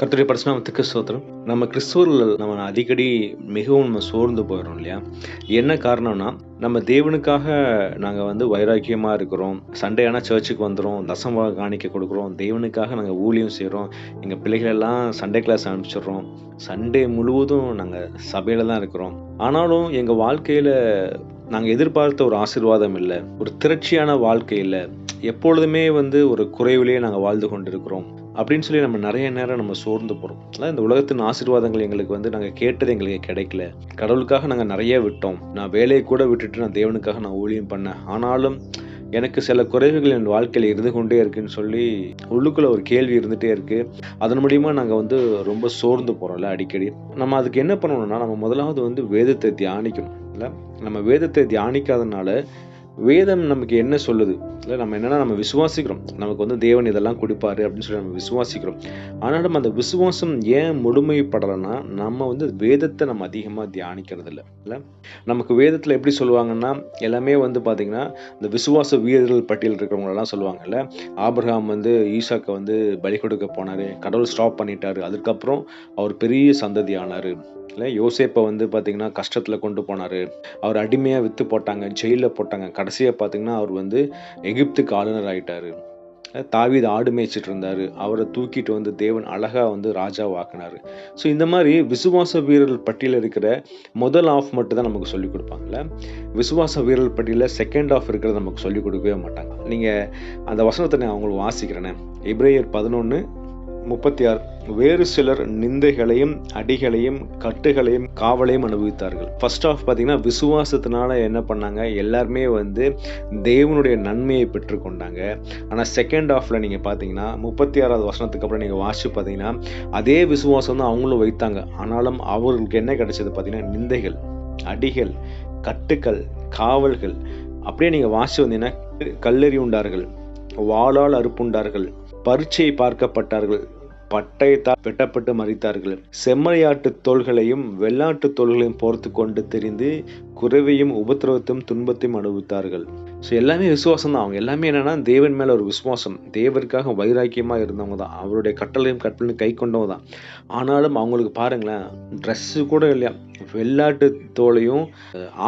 கர்த்தருடைய பரிசுநாமத்துக்கு சோத்திரம் நம்ம கிறிஸ்துவர்கள் நம்ம அடிக்கடி மிகவும் நம்ம சோர்ந்து போயிடும் இல்லையா? என்ன காரணம்னா நம்ம தேவனுக்காக நாங்கள் வந்து வைராக்கியமாக இருக்கிறோம். சண்டே ஆனால் சர்ச்சுக்கு வந்துடும் தசமாக காணிக்க கொடுக்குறோம். தேவனுக்காக நாங்கள் ஊழியம் செய்கிறோம் எங்கள் பிள்ளைகளெல்லாம் சண்டே கிளாஸ் அனுப்பிச்சிடுறோம். சண்டே முழுவதும் நாங்கள் சபையில் தான் இருக்கிறோம். ஆனாலும் எங்கள் வாழ்க்கையில் நாங்கள் எதிர்பார்த்த ஒரு ஆசிர்வாதம் இல்லை ஒரு திரட்சியான வாழ்க்கை இல்லை. எப்பொழுதுமே வந்து ஒரு குறைவிலேயே நாங்கள் வாழ்ந்து கொண்டிருக்கிறோம் அப்படின்னு சொல்லி நம்ம நிறைய நேரம் நம்ம சோர்ந்து போகிறோம் அதான் இந்த உலகத்தின் ஆசீர்வாதங்கள் எங்களுக்கு வந்து நாங்கள் கேட்டது எங்களுக்கு கிடைக்கல. கடவுளுக்காக நாங்கள் நிறைய விட்டோம். நான் வேலையை கூட விட்டுட்டு நான் தேவனுக்காக நான் ஊழியம் பண்ணேன். ஆனாலும் எனக்கு சில குறைவுகள் என் வாழ்க்கையில் இருந்து கொண்டே இருக்குன்னு சொல்லி உள்ளுக்குள்ள ஒரு கேள்வி இருந்துகிட்டே இருக்குது அதன் மூலியமாக நாங்கள் வந்து ரொம்ப சோர்ந்து போகிறோம்ல அடிக்கடி. நம்ம அதுக்கு என்ன பண்ணணும்னா நம்ம முதலாவது வந்து வேதத்தை தியானிக்கணும். இல்லை? நம்ம வேதத்தை தியானிக்காதனால வேதம் நமக்கு என்ன சொல்லுது? இல்லை நம்ம என்னன்னா நம்ம விசுவாசிக்கிறோம். நமக்கு வந்து தேவன் இதெல்லாம் கொடுப்பாரு அப்படின்னு சொல்லி நம்ம விசுவாசிக்கிறோம். ஆனாலும் அந்த விசுவாசம் ஏன் முழுமைப்படலைன்னா நம்ம வந்து வேதத்தை நம்ம அதிகமாக தியானிக்கிறது இல்லை? இல்லை நமக்கு வேதத்தில் எப்படி சொல்லுவாங்கன்னா எல்லாமே வந்து பார்த்திங்கன்னா இந்த விசுவாச வீரர்கள் பட்டியல் இருக்கிறவங்களெல்லாம் சொல்லுவாங்கல்ல ஆபிரகாம் வந்து ஈசாக்கை வந்து பலி கொடுக்க போனார். கடவுள் ஸ்டாப் பண்ணிட்டாரு. அதுக்கப்புறம் அவர் பெரிய சந்ததி ஆனார் இல்லை யோசேப்பை வந்து பார்த்தீங்கன்னா கஷ்டத்தில் கொண்டு போனார். அவர் அடிமையாக விற்று போட்டாங்க ஜெயிலில் போட்டாங்க. கடைசியாக பார்த்தீங்கன்னா அவர் வந்து எகிப்துக்கு ஆளுநர் ஆகிட்டார் தாவீது ஆடு மேய்ச்சிட்டு இருந்தார். அவரை தூக்கிட்டு வந்து தேவன் அழகா வந்து ராஜாவாக்குனாரு ஸோ இந்த மாதிரி விசுவாச வீரர்கள் பட்டியலில் இருக்கிற முதல் ஆஃப் மட்டும் தான் நமக்கு சொல்லிக் கொடுப்பாங்கல்ல. விசுவாச வீரர்கள் பட்டியலில் செகண்ட் ஆஃப் இருக்கிறத நமக்கு சொல்லிக் கொடுக்கவே மாட்டாங்க. நீங்கள் அந்த வசனத்தை நான் அவங்களுக்கு வாசிக்கிறேனே. இப்ரேயர் பதினொன்று முப்பத்தி ஆறு வேறு சிலர் நிந்தைகளையும் அடிகளையும் கட்டுகளையும் காவலையும் அனுபவித்தார்கள். ஃபர்ஸ்ட் ஆஃப் பார்த்தீங்கன்னா விசுவாசத்தினால என்ன பண்ணாங்க? எல்லாருமே வந்து தேவனுடைய நன்மையை பெற்றுக்கொண்டாங்க ஆனால் செகண்ட் ஆஃப்ல நீங்கள் பார்த்தீங்கன்னா முப்பத்தி ஆறாவது வசனத்துக்கு அப்புறம் நீங்கள் வாசிச்சு பார்த்தீங்கன்னா அதே விசுவாசம் தான் அவங்களும் வைத்தாங்க. ஆனாலும் அவர்களுக்கு என்ன கிடைச்சது பார்த்தீங்கன்னா நிந்தைகள் அடிகள் கட்டுக்கள் காவல்கள் அப்படியே நீங்கள் வாசிச்சு வந்தீங்கன்னா கல்லெறி உண்டார்கள் வாளால் அறுப்புண்டார்கள் பரீட்சை பார்க்கப்பட்டார்கள் பட்டயத்தால் வெட்டப்பட்டு மறித்தார்கள். செம்மறியாட்டு தோள்களையும் வெள்ளாட்டு தோள்களையும் போர்த்து கொண்டு தெரிந்து குறைவையும் உபத்திரவத்தையும் துன்பத்தையும் அனுபவித்தார்கள். ஸோ எல்லாமே விசுவாசம் தான் அவங்க எல்லாமே என்னன்னா தேவன் மேல ஒரு விசுவாசம். தேவருக்காக வைராக்கியமாக இருந்தவங்க தான். அவருடைய கட்டளையும் கட்டளையும் கை கொண்டவங்க தான். ஆனாலும் அவங்களுக்கு பாருங்களேன் ட்ரெஸ்ஸு கூட இல்லையா? வெள்ளாட்டு தோலையும்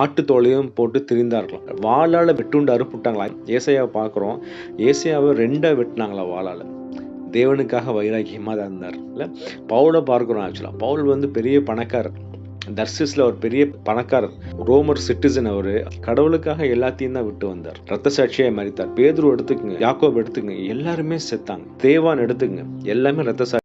ஆட்டு தோலையும் போட்டு திரிந்தார்களாம் வாளால் வெட்டுண்டு அறுப்புட்டாங்களா? ஏசையாவை பார்க்குறோம். ஏசையாவை ரெண்டாக வெட்டினாங்களா வாளால்? தேவனுக்காக வைராக்கியமாக தான் இருந்தார். இல்லை பவுலை பார்க்குறோம் ஆக்சுவலாக பவுல் வந்து பெரிய பணக்காரர் தர்சிஸ்ல ஒரு பெரிய பணக்காரர் ரோமர் சிட்டிசன் அவர். கடவுளுக்காக எல்லாத்தையும் தான் விட்டு வந்தார். ரத்த சாட்சியை மறித்தார் பேதுரு எடுத்துக்கங்க யாக்கோப் எடுத்துக்கங்க. எல்லாருமே செத்தாங்க. தேவான் எடுத்துக்கங்க. எல்லாமே ரத்த